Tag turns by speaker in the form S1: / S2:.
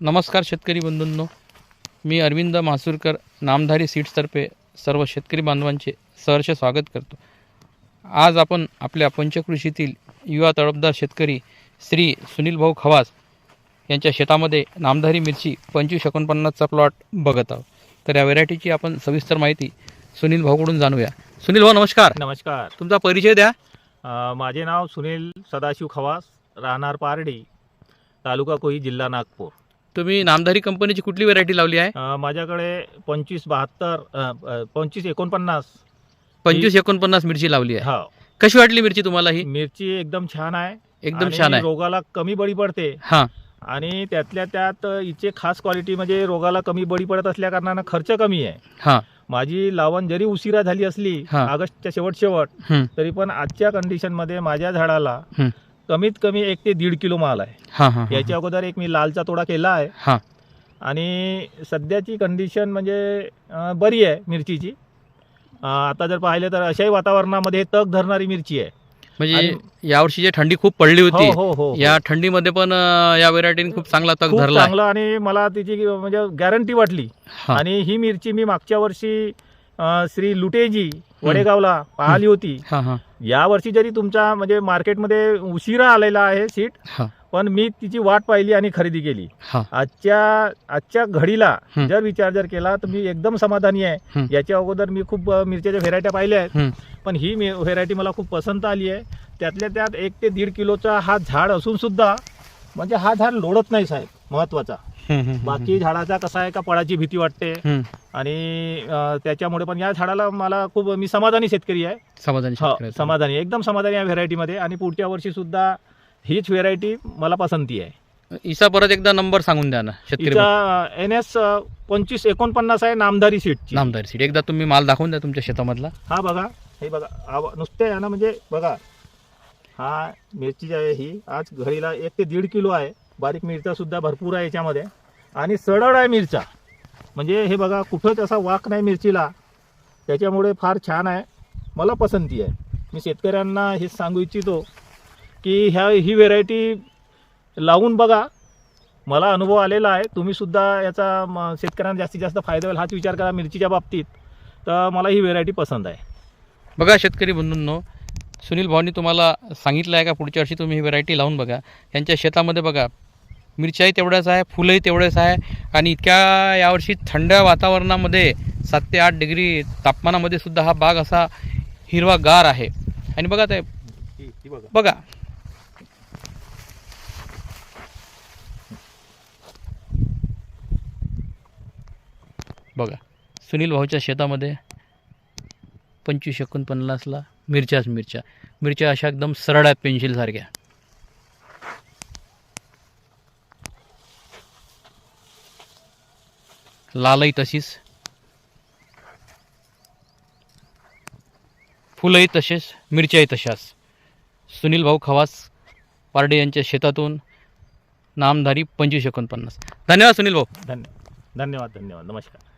S1: नमस्कार शेतकरी बंधूंनो. मी अरविंद मासुरकर नामधारी सीड्सतर्फे सर्व शेतकरी बांधवांचे सहर्ष स्वागत करतो. आज आपण आपल्या पंचकृषीतील युवा तडफदार शेतकरी श्री सुनील भाऊ खवास यांच्या शेतामध्ये नामधारी मिरची पंचवीस एकोणपन्नासचा प्लॉट बघत आहोत. तर या व्हेरायटीची आपण सविस्तर माहिती सुनील भाऊकडून जाणूया. सुनील भाऊ नमस्कार.
S2: नमस्कार.
S1: तुमचा परिचय द्या.
S2: अ, माझे नाव सुनील सदाशिव खवास राहणार पारडी तालुका कोई जिल्हा नागपूर.
S1: तुम्ही नामधारी कंपनीची कुठली व्हेरायटी लावली आहे?
S2: अ, माझ्याकडे पंचवीस बहात्तर पंचवीस एकोणपन्नास
S1: पंचवीस एकोणपन्नास मिरची लावली आहे.
S2: हा.
S1: कशी वाटली मिरची तुम्हाला ही?
S2: मिरची एकदम छान आहे.
S1: एकदम
S2: आणि
S1: छान आहे.
S2: रोगाला कमी बळी पडते.
S1: हां.
S2: आणि त्यातल्या त्यात हिचे खास क्वालिटी म्हणजे रोगाला कमी बळी पडत असल्या कारणानं खर्च कमी आहे.
S1: हां.
S2: माझी लावण जरी उशिरा झाली असली
S1: हा.
S2: ऑगस्टच्या शेवट शेवट
S1: हं,
S2: तरी पण आजच्या कंडिशनमध्ये माझ्या झाडाला
S1: हं.
S2: कमीत कमी एक ते दीड किलो माल आहे.
S1: हां हां हां.
S2: याच्या अगोदर एक मी लालचा तोडा केला आहे.
S1: हां.
S2: आणि सध्याची कंडिशन म्हणजे बरी आहे मिरचीची. आता जर पाहिलं तर अशाही वातावरणामध्ये तग धरणारी मिरची आहे.
S1: म्हणजे यावर्षी जी थंडी खूप पडली होती.
S2: हो हो हो.
S1: या थंडीमध्ये पण या व्हेरायटीने खूप चांगला तग धरला.
S2: चांगलं आणि मला तिची म्हणजे गॅरंटी वाटली.
S1: हां.
S2: आणि ही मिरची मी मागच्या वर्षी श्री लुटेजी वडेगावला पाहिली होती. या वर्षी जरी तुमच्या म्हणजे मार्केटमध्ये उशिरा आलेला आहे सीट पण मी तिची वाट पाहिली आणि खरेदी केली. आजच्या आजच्या घडीला. जर विचार जर केला तर मी एकदम समाधानी आहे. याच्या अगोदर मी खूप मिरच्याच्या व्हेरायट्या पाहिल्या आहेत. पण ही व्हेरायटी मला खूप पसंत आली आहे. त्यातल्या त्यात एक ते दीड किलोचा हा झाड असून सुद्धा म्हणजे हा झाड लोढत नाही साहेब
S1: महत्त्वाचा.
S2: बाकी झाडाचा कसा आहे का पळाची भीती वाटते. आणि त्याच्यामुळे पण या झाडाला मला खूप मी समाधानी शेतकरी आहे.
S1: समाधानी
S2: हो. समाधानी एकदम समाधानी या व्हेरायटीमध्ये. आणि पुढच्या वर्षी सुद्धा हीच व्हेरायटी मला पसंती आहे.
S1: इसा परत एकदा नंबर सांगून द्या ना शेतकरी
S2: एन एस पंचवीस एकोणपन्नास आहे नामदारी सीटची.
S1: नामदार सीट. एकदा तुम्ही माल दाखवून द्या तुमच्या शेतामधला.
S2: हा बघा. हे बघा नुसते आहे ना म्हणजे बघा. हा मिरची जी आहे ही आज घडीला एक ते दीड किलो आहे. बारीक मिरचा सुद्धा भरपूर आहे याच्यामध्ये. आणि सडळ आहे मिरचा म्हणजे हे बघा कुठंच असा वाक नाही मिरचीला. त्याच्यामुळे फार छान आहे. मला पसंती आहे. मी शेतकऱ्यांना हे सांगू इच्छितो की ह्या ही व्हेरायटी लावून बघा. मला अनुभव आलेला आहे. तुम्हीसुद्धा याचा म, शेतकऱ्यांना जास्तीत जास्त फायदा होईल हाच विचार करा मिरचीच्या बाबतीत. तर मला ही व्हेरायटी पसंत आहे.
S1: बघा शेतकरी बंधूंनो सुनील भाऊनी तुम्हाला सांगितलं आहे का पुढच्या वर्षी तुम्ही ही व्हेरायटी लावून बघा. यांच्या शेतामध्ये बघा मिरच्याही तेवढ्याच आहे फुलंही तेवढंच आहे. आणि इतक्या यावर्षी थंड वातावरणामध्ये सात ते आठ डिग्री तापमानामध्ये सुद्धा हा बाग असा हिरवागार आहे. आणि बघा ते
S2: बघा.
S1: बघा. बघा सुनील भाऊच्या शेतामध्ये पंचवीस एकोणपन्नासला मिरच्याच मिरच्या. मिरच्या अशा एकदम सरळ आहेत पेन्सिलसारख्या. लालही तशीच. फुलंही तसेच मिरच्याही तशाच. सुनील भाऊ खवास पारडे यांच्या शेतातून नामधारी पंचवीस एकोणपन्नास. धन्यवाद सुनील भाऊ.
S2: धन्य धन्यवाद धन्यवाद. नमस्कार.